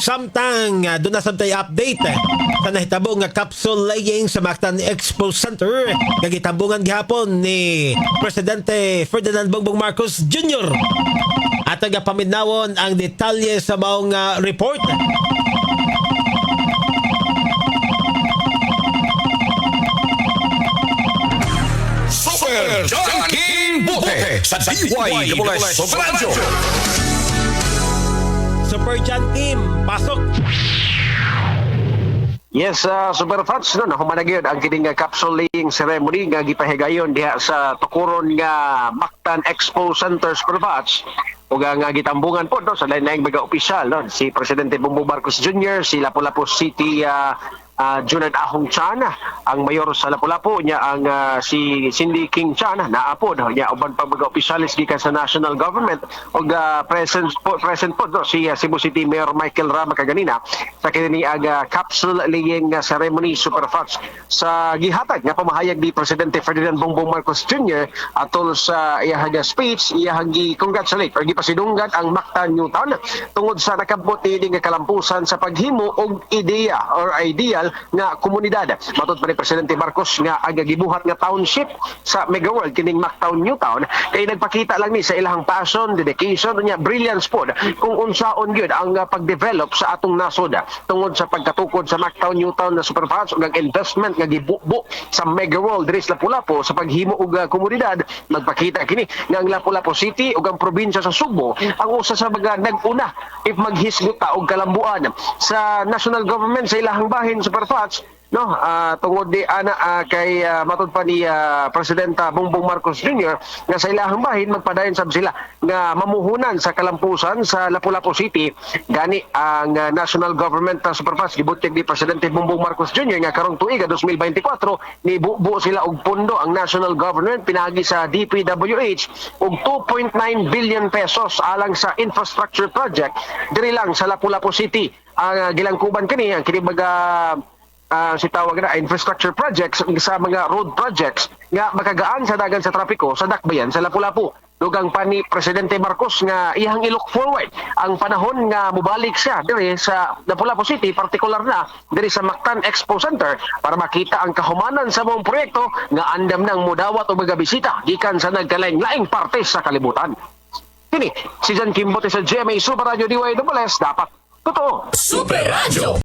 Samtang uh, doon na samtay update eh, sa nahitabong nga capsule laying sa Mactan Expo Center gagitambungan gihapon ni Presidente Ferdinand Bongbong Marcos Jr. At paminawon ang detalye sa maong uh, report. Super Junkie Bote sa DY Super Radio. Super John Kim, pasok! Yes, uh, Super Fats, no, nahumanag yun ang kining nga capsule laying ceremony nga gipahigayon diha sa tukuron nga Mactan Expo Center Super Fats. O nga nga gitambungan po no, sa lain-laing mga opisyal, no, si Presidente Bongbong Marcos Jr., si Lapu-Lapu City uh, uh, Junad Ahong Chan, ang mayor sa Lapu-Lapu, niya ang uh, si Cindy King Chan, naapod, niya uban pang mga opisyalis gikan sa national government, o uh, present po, present po no, si uh, Cebu City Mayor Michael Rama kaganina sa kini ang uh, capsule laying uh, ceremony super fast sa gihatag nga pamahayag ni Presidente Ferdinand Bongbong Marcos Jr. atol sa iyahang speech iyahang gi-congratulate or gipasidunggan ang Mactan Newtown tungod sa nakabot ni nga kalampusan sa paghimo og ideya or ideal nga komunidad. Matud pa ni Presidente Marcos nga aga gibuhat nga township sa Mega World kining Mactown Newtown kay nagpakita lang ni sa ilahang passion dedication nya brilliance pod kung unsaon gyud ang uh, pag-develop sa atong nasod. Tungod sa pagkatukod sa Mactown Newtown na superfans ug ang investment nga gibubo sa Mega World diri sa Lapu-Lapu sa paghimo og uh, komunidad nagpakita kini nga ang Lapu-Lapu City ug ang probinsya sa Subo ang usa sa mga nag-una if maghisguta og kalambuan sa national government sa ilahang bahin superfans no ah, tungod di ana ah, kay ah, matud pa ni ah, presidenta Bongbong Marcos Jr. nga sa ilahang bahin magpadayon sab sila nga mamuhunan sa kalampusan sa Lapu-Lapu City gani ang ah, national government uh, superfast gibutyag ni presidente Bongbong Marcos Jr. nga karong tuiga 2024 ni buo sila og pondo ang national government pinagi sa DPWH og 2.9 billion pesos alang sa infrastructure project diri lang sa Lapu-Lapu City ang ah, gilangkuban kani ang kini baga ah, si tawag na infrastructure projects sa mga road projects nga makagaan sa dagan sa trapiko sa dakbayan sa Lapu-Lapu. Dugang pa ni Presidente Marcos nga iyang i-look forward ang panahon nga mubalik siya diri sa Lapu-Lapu City, partikular na diri sa Mactan Expo Center para makita ang kahumanan sa mong proyekto nga andam nang mudawat o mga bisita gikan sa nagkalaing-laing parte sa kalibutan. Kini, si Jan Kimbote sa GMA Super Radio DYWS dapat totoo. Super Radio.